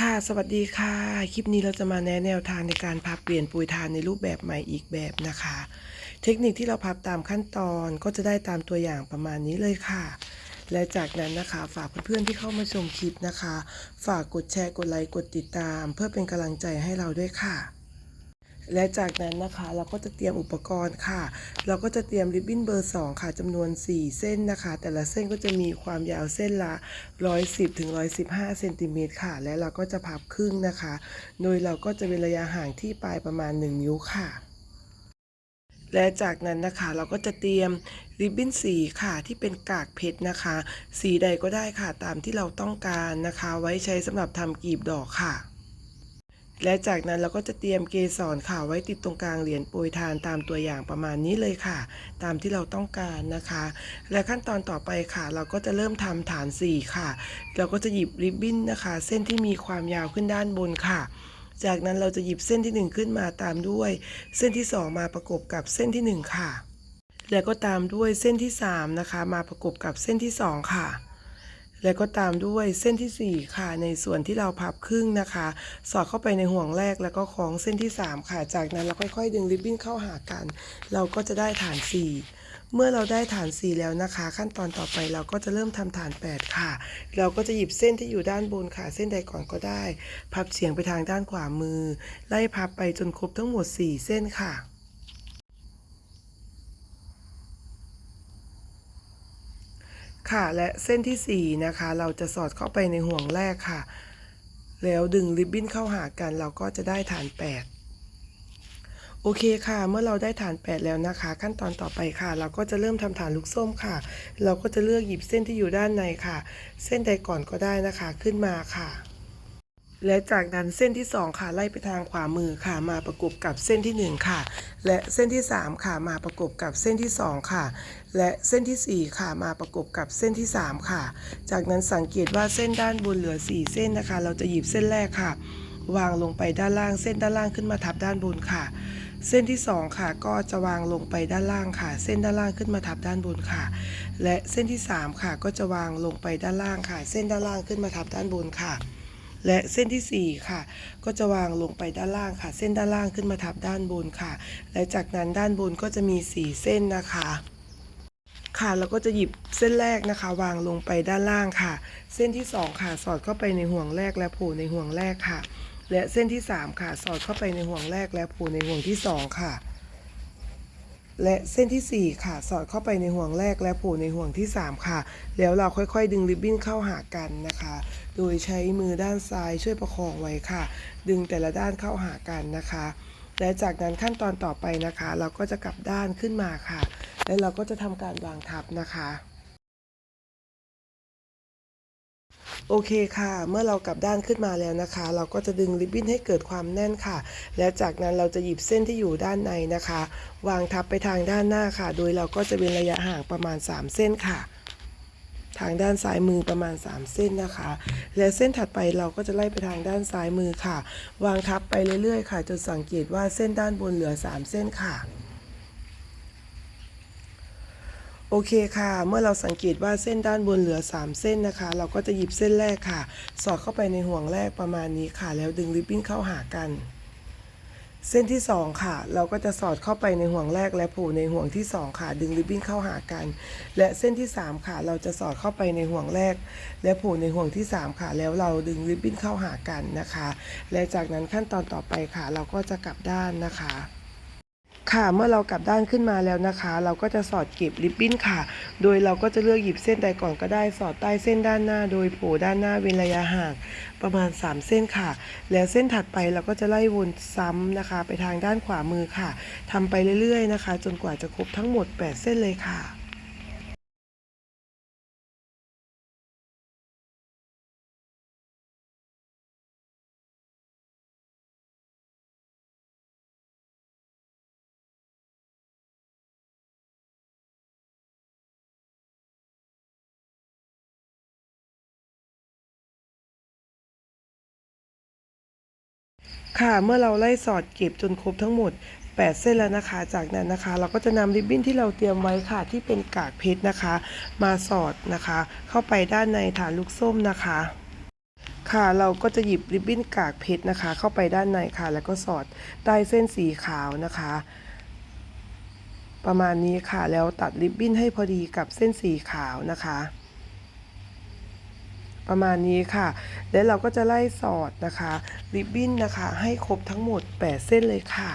ค่ะสวัสดีค่ะ คลิปนี้เราจะมาแนะแนวทางในการพับเปลี่ยนปุ๋ยทานในรูปแบบใหม่อีกแบบนะคะ เทคนิคที่เราพับตามขั้นตอนก็จะได้ตามตัวอย่างประมาณนี้เลยค่ะ และจากนั้นนะคะ ฝากเพื่อนๆที่เข้ามาชมคลิปนะคะ ฝากกดแชร์กดไลค์กดติดตาม เพื่อเป็นกำลังใจให้เราด้วยค่ะ และจากนั้นนะคะเราก็จะเตรียมอุปกรณ์ค่ะ เราก็จะเตรียมริบบิ้นเบอร์ 2 ค่ะจำนวน 4 เส้นนะคะ แต่ละเส้นก็จะมีความยาวเส้นละ 110ถึง115เซนติเมตรค่ะ และเราก็จะพับครึ่งนะคะ โดยเราก็จะเป็นระยะห่างที่ปลายประมาณ 1 นิ้วค่ะและจากนั้นนะคะเราก็จะเตรียมริบบิ้นสีค่ะที่เป็นกากเพชรนะคะ สีใดก็ได้ค่ะตามที่เราต้องการนะคะ ไว้ใช้สำหรับทำกลีบดอกค่ะ และจากนั้นเราก็จะเตรียมเกสรค่ะไว้ติดตรงกลางเหรียญโปรยทานตามตัวอย่างประมาณนี้เลยค่ะ ตามที่เราต้องการนะคะ และขั้นตอนต่อไปค่ะ เราก็จะเริ่มทำฐานสีค่ะ เราก็จะหยิบริบบิ้นนะคะ เส้นที่มีความยาวขึ้นด้านบนค่ะ จากนั้นเราจะหยิบเส้นที่หนึ่งขึ้นมาตามด้วย เส้นที่สองมาประกบกับเส้นที่หนึ่งค่ะ แล้วก็ตามด้วยเส้นที่สามนะคะ มาประกบกับเส้นที่สองค่ะ แล้วก็ตามด้วยเส้นที่ 4 ค่ะ ในส่วนที่เราพับครึ่งนะคะ สอดเข้าไปในห่วงแรกแล้วก็คล้องเส้นที่ 3 ค่ะ จากนั้นเราค่อยๆ ดึงริบบิ้นเข้าหากัน เราก็จะได้ฐาน 4เมื่อเราได้ฐาน 4 แล้วนะคะ ขั้นตอนต่อไปเราก็จะเริ่มทำฐาน 8 ค่ะ เราก็จะหยิบเส้นที่อยู่ด้านบนค่ะ เส้นใดก่อนก็ได้ พับเฉียงไปทางด้านขวามือ ไล่พับไปจนครบทั้งหมด 4 เส้นค่ะ ค่ะ และเส้นที่ 4 นะคะ เราจะสอดเข้าไปในห่วงแรกค่ะ แล้วดึงริบบิ้นเข้าหากัน เราก็จะได้ฐาน 8 โอเคค่ะ เมื่อเราได้ฐาน 8 แล้วนะคะ ขั้นตอนต่อไปค่ะ เราก็จะเริ่มทำฐานลูกส้มค่ะ เราก็จะเลือกหยิบเส้นที่อยู่ด้านในค่ะ เส้นใดก่อนก็ได้นะคะ ขึ้นมาค่ะ และจากนั้นเส้นที่ 2 ค่ะไล่ไปทางขวามือค่ะมาประกบกับเส้นที่ 1 ค่ะ และเส้นที่ 3 ค่ะมาประกบกับเส้นที่ 2 ค่ะ และเส้นทีสี่ 4 ค่ะมาประกบกับเส้นที่ 3 ค่ะ จากนั้นสังเกตว่าเส้นด้านบนเหลือ 4 เส้นนะคะ เราจะหยิบเส้นแรกค่ะ วางลงไปด้านล่างเส้นด้านล่างขึ้นมาทับด้านบนค่ะ เส้นที่ 2 ค่ะ ก็จะวางลงไปด้านล่างค่ะ เส้นด้านล่างขึ้นมาทับด้านบนค่ะ และเส้นที่ 3 ค่ะ ก็จะวางลงไปด้านล่างค่ะ เส้นด้านล่างขึ้นมาทับด้านบนค่ะ และเส้นทีสี่ 4 ค่ะ ก็จะวางลงไปด้านล่างค่ะ เส้นด้านล่างขึ้นมาทับด้านบนค่ะ และจากนั้นด้านบนก็จะมี 4 เส้นนะคะค่ะแล้วก็จะหยิบเส้นแรกนะคะ วางลงไปด้านล่างค่ะ เส้นที่ 2 ค่ะ สอดเข้าไปในห่วงแรกและโผล่ในห่วงแรกค่ะ และเส้นที่ 3 ค่ะ สอดเข้าไปในห่วงแรกและโผล่ในห่วงที่ 2 ค่ะ และเส้นทีสี่4 ค่ะ สอดเข้าไปในห่วงแรกและโผล่ในห่วงที่ 3 ค่ะ แล้วเราค่อยๆ ดึงริบบิ้นเข้าหากันนะคะ โดยใช้มือด้านซ้ายช่วยประคองไว้ค่ะ ดึงแต่ละด้านเข้าหากันนะคะ และจากนั้นขั้นตอนต่อไปนะคะ เราก็จะกลับด้านขึ้นมาค่ะ และเราก็จะทำการวางทับนะคะโอเคค่ะ เมื่อเรากลับด้านขึ้นมาแล้วนะคะ เราก็จะดึงริบบิ้นให้เกิดความแน่นค่ะ และจากนั้นเราจะหยิบเส้นที่อยู่ด้านในนะคะ วางทับไปทางด้านหน้าค่ะ โดยเราก็จะเป็นระยะห่างประมาณ 3 เส้นค่ะ ทางด้านซ้ายมือประมาณ 3 เส้นนะคะ และเส้นถัดไปเราก็จะไล่ไปทางด้านซ้ายมือค่ะ วางทับไปเรื่อยๆ ค่ะ จนสังเกตว่าเส้นด้านบนเหลือ 3 เส้นค่ะโอเคค่ะ เมื่อเราสังเกตว่าเส้นด้านบนเหลือ 3 เส้นนะคะ เราก็จะหยิบเส้นแรกค่ะ สอดเข้าไปในห่วงแรกประมาณนี้ค่ะ แล้วดึงริบบิ้นเข้าหากัน เส้นที่ 2 ค่ะ เราก็จะสอดเข้าไปในห่วงแรกและผูในห่วงที่ 2 ค่ะ ดึงริบบิ้นเข้าหากัน และเส้นที่ 3 ค่ะ เราจะสอดเข้าไปในห่วงแรก และผูในห่วงที่ 3 ค่ะ แล้วเราดึงริบบิ้นเข้าหากันนะคะ และจากนั้นขั้นตอนต่อไปค่ะ เราก็จะกลับด้านนะคะ ค่ะเมื่อเรากลับด้านขึ้นมาแล้วนะคะ เราก็จะสอดเก็บริบบิ้นค่ะ โดยเราก็จะเลือกหยิบเส้นใดก่อนก็ได้สอดใต้เส้นด้านหน้า โดยโผล่ด้านหน้าเว้นระยะห่างประมาณ 3 เส้นค่ะ แล้วเส้นถัดไปเราก็จะไล่วนซ้ำนะคะ ไปทางด้านขวามือค่ะทำไปเรื่อยๆนะคะ จนกว่าจะครบทั้งหมด 8 เส้นเลยค่ะ ค่ะ เมื่อเราไล่สอดเก็บจนครบทั้งหมด 8 เส้นแล้วนะคะ จากนั้นนะคะ เราก็จะนำริบบิ้นที่เราเตรียมไว้ค่ะ ที่เป็นกากเพชรนะคะ มาสอดนะคะ เข้าไปด้านในฐานลูกส้มนะคะ ค่ะเราก็จะหยิบริบบิ้นกากเพชรนะคะ เข้าไปด้านในค่ะ แล้วก็สอดใต้เส้นสีขาวนะคะ ประมาณนี้ค่ะแล้วตัดริบบิ้นให้พอดีกับเส้นสีขาวนะคะ ประมาณนี้ค่ะ แล้วเราก็จะไล่สอดนะคะ ริบบิ้นนะคะ ให้ครบทั้งหมด 8 เส้นเลยค่ะ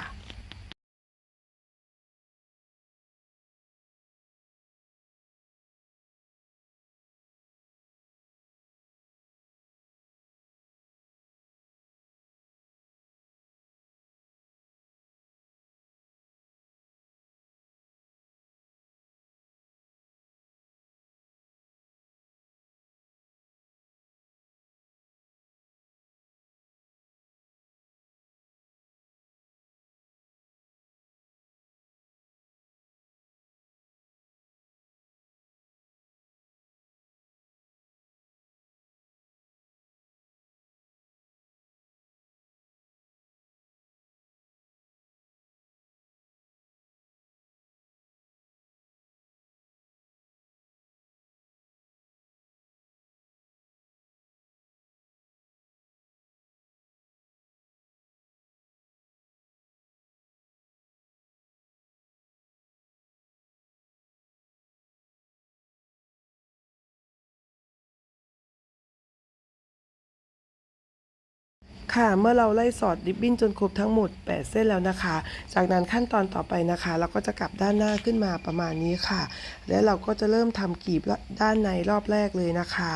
ค่ะ เมื่อเราไล่สอดริบบิ้นจนครบทั้งหมด 8 เส้นแล้วนะคะ จากนั้นขั้นตอนต่อไปนะคะ เราก็จะกลับด้านหน้าขึ้นมาประมาณนี้ค่ะ แล้วเราก็จะเริ่มทำกีบด้านในรอบแรกเลยนะคะ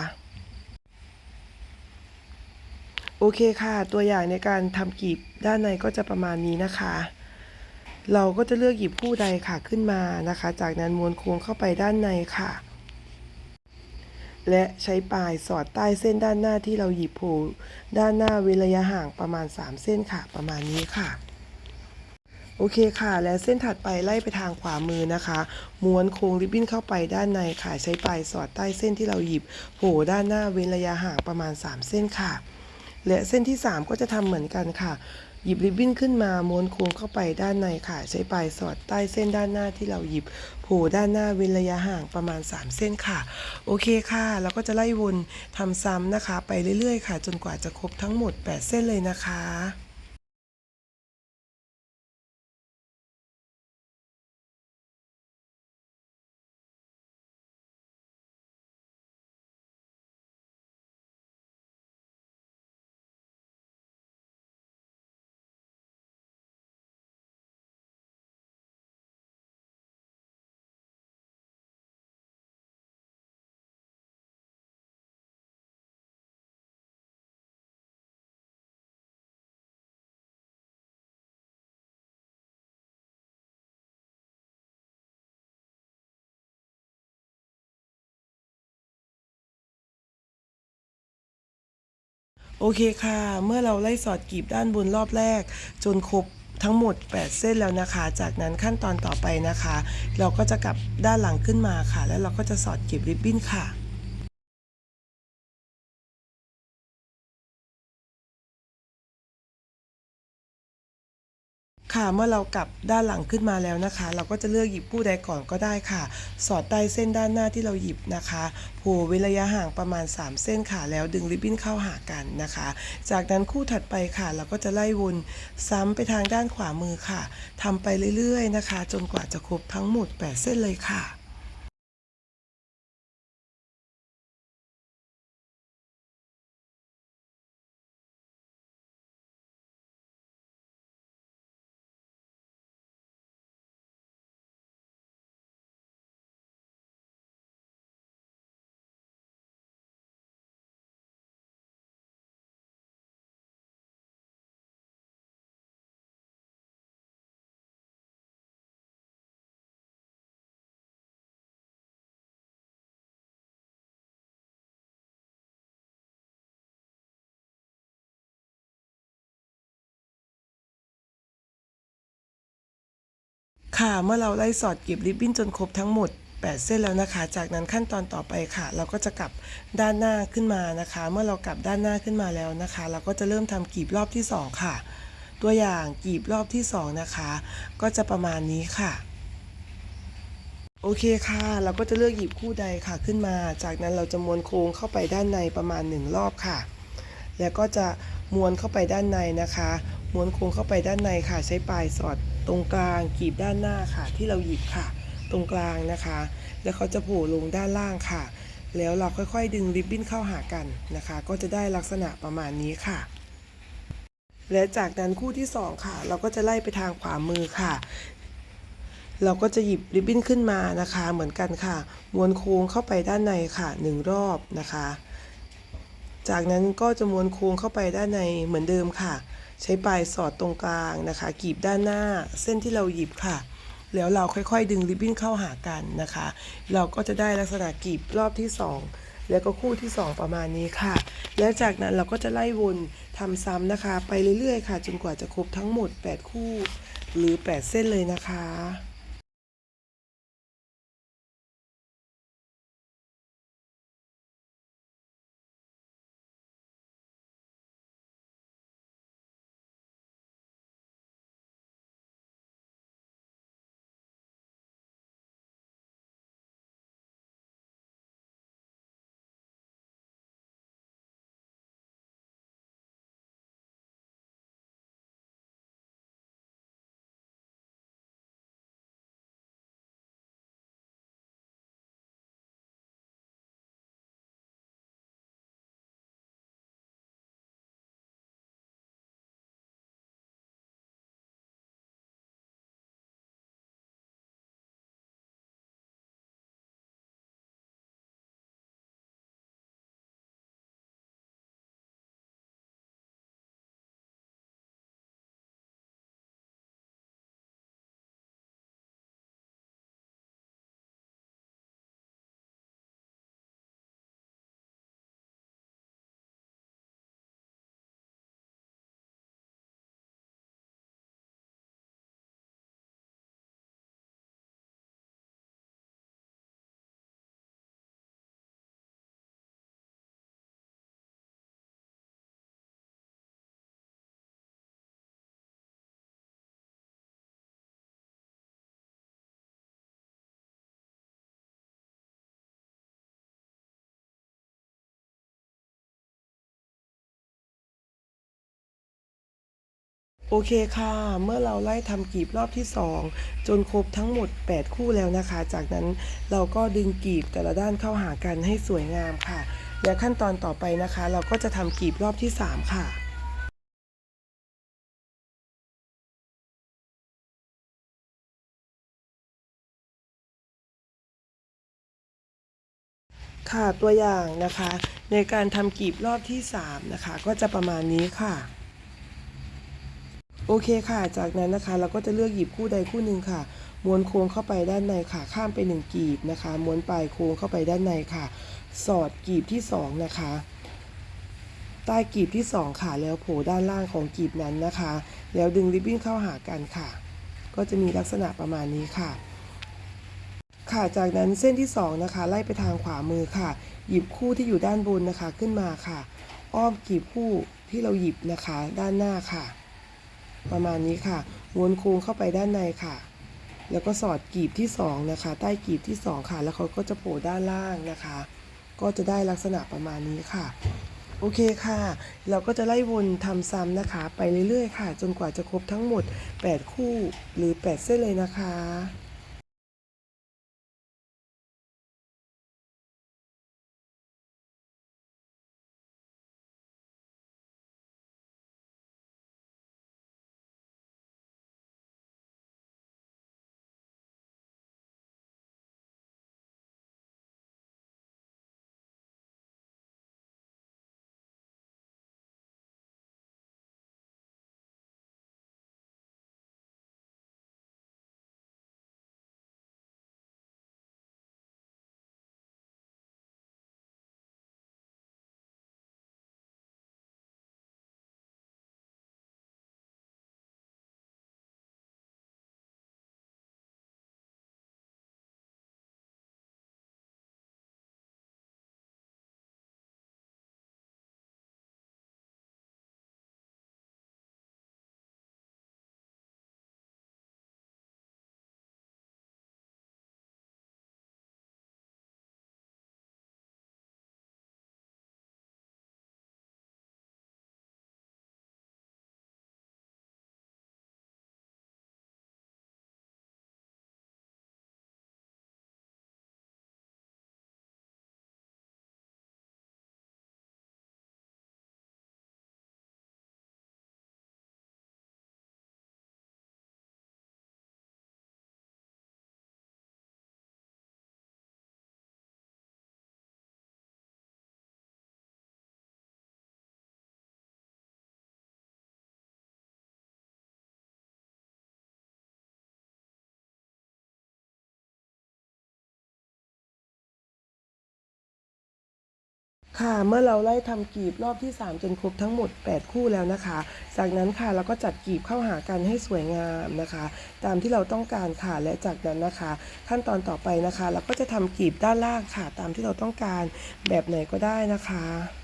โอเคค่ะ ตัวอย่างในการทำกีบด้านในก็จะประมาณนี้นะคะ เราก็จะเลือกหยิบคู่ใดค่ะขึ้นมานะคะ จากนั้นม้วนโค้งเข้าไปด้านในค่ะ และใช้ปลายสอดใต้เส้นด้านหน้าที่เราหยิบโผล่ด้านหน้าเว้นระยะห่างประมาณ 3 เส้นค่ะ ประมาณนี้ค่ะ โอเคค่ะ และเส้นถัดไปไล่ไปทางขวามือนะคะ ม้วนโค้งริบบิ้นเข้าไปด้านในค่ะ ใช้ปลายสอดใต้เส้นที่เราหยิบโผล่ด้านหน้าเว้นระยะห่างประมาณ 3 เส้นค่ะ และเส้นที่ 3 ก็จะทำเหมือนกันค่ะ หยิบริบบิ้นขึ้นมาม้วนโค้งเข้าไปด้านในค่ะ ใช้ปลายสอดใต้เส้นด้านหน้าที่เราหยิบโผล่ด้านหน้าเว้นระยะห่างประมาณ 3 เส้นค่ะ โอเคค่ะเราก็จะไล่วนทำซ้ำนะคะ ไปเรื่อยๆ ค่ะ จนกว่าจะครบทั้งหมด 8 เส้นเลยนะคะ โอเคค่ะ เมื่อเราไล่สอดกลีบด้านบนรอบแรก จนครบทั้งหมด 8 เส้นแล้วนะคะ จากนั้นขั้นตอนต่อไปนะคะ เราก็จะกลับด้านหลังขึ้นมาค่ะ แล้วเราก็จะสอดกลีบริบบิ้นค่ะ ค่ะเมื่อเรากลับด้านหลังขึ้นมาแล้วนะคะ เราก็จะเลือกหยิบผู้ใดก่อนก็ได้ค่ะ สอดใต้เส้นด้านหน้าที่เราหยิบนะคะโผล่เว้นระยะห่างประมาณ 3 เส้นค่ะแล้วดึงริบบิ้นเข้าหากันนะคะ จากนั้นคู่ถัดไปค่ะ เราก็จะไล่วนซ้ำไปทางด้านขวามือค่ะทำไปเรื่อยๆนะคะ จนกว่าจะครบทั้งหมด 8 เส้นเลยค่ะ ค่ะเมื่อเราไล่สอดเก็บริบบิ้นจนครบทั้งหมด 8 เส้นแล้วนะคะ จากนั้นขั้นตอนต่อไปค่ะ เราก็จะกลับด้านหน้าขึ้นมานะคะ เมื่อเรากลับด้านหน้าขึ้นมาแล้วนะคะ เราก็จะเริ่มทำกรีบรอบที่ 2 ค่ะ ตัวอย่างกรีบรอบที่ 2 นะคะ ก็จะประมาณนี้ค่ะโอเคค่ะ เราก็จะเลือกหยิบคู่ใดค่ะขึ้นมา จากนั้นเราจะม้วนโค้งเข้าไปด้านในประมาณ 1 รอบค่ะ แล้วก็จะม้วนเข้าไปด้านในนะคะ ม้วนโค้งเข้าไปด้านในค่ะ ใช้ปลายสอดตรงกลางกีบด้านหน้าค่ะ ที่เราหยิบค่ะ ตรงกลางนะคะ แล้วเขาจะโผล่ลงด้านล่างค่ะ แล้วเราค่อยๆ ดึงริบบิ้นเข้าหากันนะคะ ก็จะได้ลักษณะประมาณนี้ค่ะและจากนั้นคู่ที่สองค่ะ เราก็จะไล่ไปทางขวามือค่ะ เราก็จะหยิบริบบิ้นขึ้นมานะคะ เหมือนกันค่ะม้วนโค้งเข้าไปด้านในค่ะหนึ่งรอบนะคะ จากนั้นก็จะม้วนโค้งเข้าไปด้านในเหมือนเดิมค่ะ ใช้ปลายสอดตรงกลางนะคะกีบด้านหน้าเส้นที่เราหยิบค่ะ แล้วเราค่อยๆ ดึงริบบิ้นเข้าหากันนะคะ เราก็จะได้ลักษณะกีบรอบที่สองแล้วก็คู่ที่สองประมาณนี้ค่ะ แล้วจากนั้นเราก็จะไล่วนทำซ้ำนะคะ ไปเรื่อยๆ ค่ะ จนกว่าจะครบทั้งหมด 8 คู่ หรือ 8 เส้นเลยนะคะ โอเคค่ะ เมื่อเราไล่ทำกีบรอบที่ 2 จนครบทั้งหมด 8 คู่แล้วนะคะ จากนั้นเราก็ดึงกีบแต่ละด้านเข้าหากันให้สวยงามค่ะ และขั้นตอนต่อไปนะคะ เราก็จะทำกีบรอบที่ 3 ค่ะค่ะตัวอย่างนะคะ ในการทำกีบรอบที่ 3 นะคะ ก็จะประมาณนี้ค่ะ โอเคค่ะ จากนั้นนะคะเราก็จะเลือกหยิบคู่ใดคู่หนึ่งค่ะ ม้วนโค้งเข้าไปด้านในค่ะ ข้ามไปหนึ่งกีบนะคะ ม้วนปลายโค้งเข้าไปด้านในค่ะ สอดกีบที่สองนะคะ ใต้กีบที่สองค่ะ แล้วโผล่ด้านล่างของกีบนั้นนะคะ แล้วดึงริบบิ้นเข้าหากันค่ะ ก็จะมีลักษณะประมาณนี้ค่ะ ค่ะจากนั้นเส้นที่สองนะคะ ไล่ไปทางขวามือค่ะ หยิบคู่ที่อยู่ด้านบนนะคะขึ้นมาค่ะ อ้อมกีบคู่ที่เราหยิบนะคะ ด้านหน้าค่ะ ประมาณนี้ค่ะม้วนโค้งเข้าไปด้านในค่ะ แล้วก็สอดกีบที่สองนะคะ ใต้กีบที่สองค่ะ แล้วเขาก็จะโผล่ด้านล่างนะคะ ก็จะได้ลักษณะประมาณนี้ค่ะ โอเคค่ะ เราก็จะไล่วนทำซ้ำนะคะ ไปเรื่อยๆ ค่ะ จนกว่าจะครบทั้งหมด 8 คู่หรือ 8 เส้นเลยนะคะ ค่ะเมื่อเราไล่ทำกลีบรอบที่ 3 จนครบทั้งหมด 8 คู่แล้วนะคะ จากนั้นค่ะเราก็จัดกลีบเข้าหากันให้สวยงามนะคะ ตามที่เราต้องการค่ะและจากนั้นนะคะ ขั้นตอนต่อไปนะคะ เราก็จะทำกลีบด้านล่างค่ะ ตามที่เราต้องการแบบไหนก็ได้นะคะ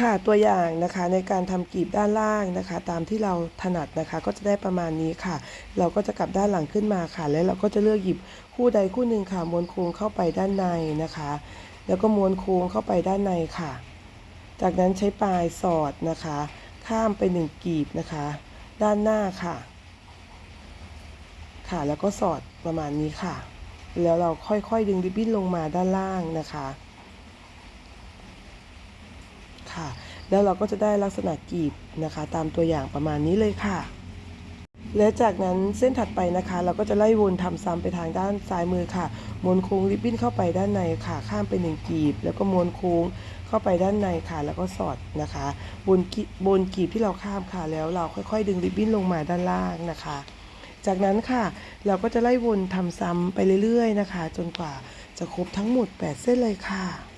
ค่ะตัวอย่างนะคะในการทำกลีบด้านล่างนะคะ ตามที่เราถนัดนะคะ ก็จะได้ประมาณนี้ค่ะ เราก็จะกลับด้านหลังขึ้นมาค่ะ แล้วเราก็จะเลือกหยิบคู่ใดคู่หนึ่งค่ะม้วนโค้งเข้าไปด้านในนะคะ แล้วก็ม้วนโค้งเข้าไปด้านในค่ะ จากนั้นใช้ปลายสอดนะคะ ข้ามไปหนึ่งกลีบนะคะ ด้านหน้าค่ะ ค่ะแล้วก็สอดประมาณนี้ค่ะ แล้วเราค่อยๆดึงริบบิ้นลงมาด้านล่างนะคะ ค่ะ แล้วเราก็จะได้ลักษณะกีบนะคะ ตามตัวอย่างประมาณนี้เลยค่ะ และจากนั้นเส้นถัดไปนะคะ เราก็จะไล่วนทำซ้ำไปทางด้านซ้ายมือค่ะม้วนโค้งริบบิ้นเข้าไปด้านในค่ะ ข้ามไปหนึ่งกีบ แล้วก็ม้วนโค้งเข้าไปด้านในค่ะ แล้วก็สอดนะคะ บนกิบนกีบที่เราข้ามค่ะ แล้วเราค่อยๆ ดึงริบบิ้นลงมาด้านล่างนะคะ จากนั้นค่ะ เราก็จะไล่วนทำซ้ำไปเรื่อยๆนะคะ จนกว่าจะครบทั้งหมด 8 เส้นเลยค่ะ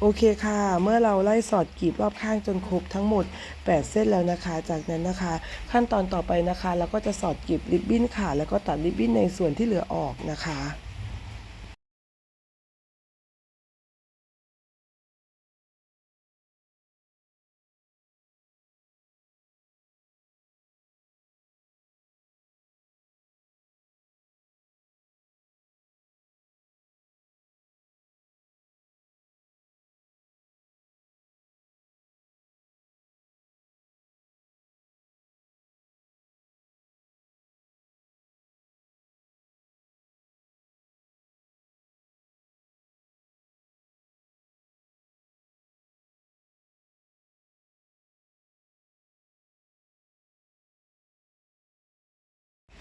โอเคค่ะ เมื่อเราไล่สอดกรีบรอบข้างจนครบทั้งหมด 8 เส้นแล้วนะคะ จากนั้นนะคะ ขั้นตอนต่อไปนะคะ เราก็จะสอดกรีบริบบิ้นค่ะ แล้วก็ตัดริบบิ้นในส่วนที่เหลือออกนะคะ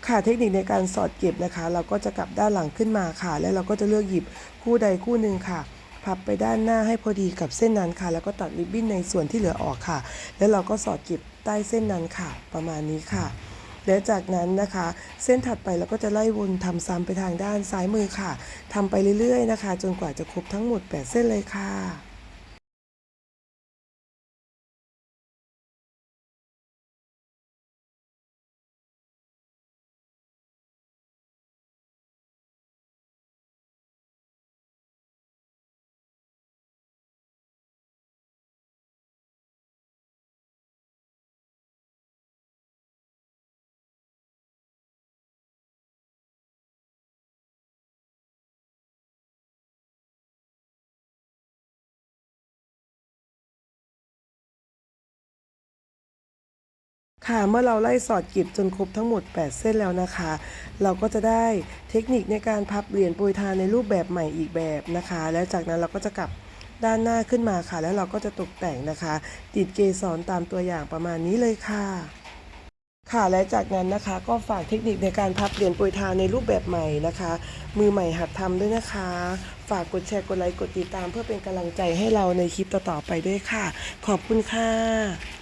ค่ะเทคนิคในการสอดเก็บนะคะ เราก็จะกลับด้านหลังขึ้นมาค่ะ แล้วเราก็จะเลือกหยิบคู่ใดคู่หนึ่งค่ะ พับไปด้านหน้าให้พอดีกับเส้นนั้นค่ะ แล้วก็ตัดริบบิ้นในส่วนที่เหลือออกค่ะ แล้วเราก็สอดเก็บใต้เส้นนั้นค่ะ ประมาณนี้ค่ะและจากนั้นนะคะ เส้นถัดไปเราก็จะไล่วนทำซ้ำไปทางด้านซ้ายมือค่ะทำไปเรื่อยๆนะคะ จนกว่าจะครบทั้งหมด 8 เส้นเลยค่ะ ค่ะเมื่อเราไล่สอดกลีบจนครบทั้งหมด 8 เส้นแล้วนะคะ เราก็จะได้เทคนิคในการพับเหรียญโปรยทานในรูปแบบใหม่อีกแบบนะคะ แล้วจากนั้นเราก็จะกลับด้านหน้าขึ้นมาค่ะ แล้วเราก็จะตกแต่งนะคะ ติดเกสรตามตัวอย่างประมาณนี้เลยค่ะ ค่ะและจากนั้นนะคะก็ฝากเทคนิคในการพับเหรียญโปรยทานในรูปแบบใหม่นะคะ มือใหม่หัดทำด้วยนะคะ ฝากกดแชร์กดไลค์กดติดตาม เพื่อเป็นกำลังใจให้เราในคลิปต่อๆไปด้วยค่ะ ขอบคุณค่ะ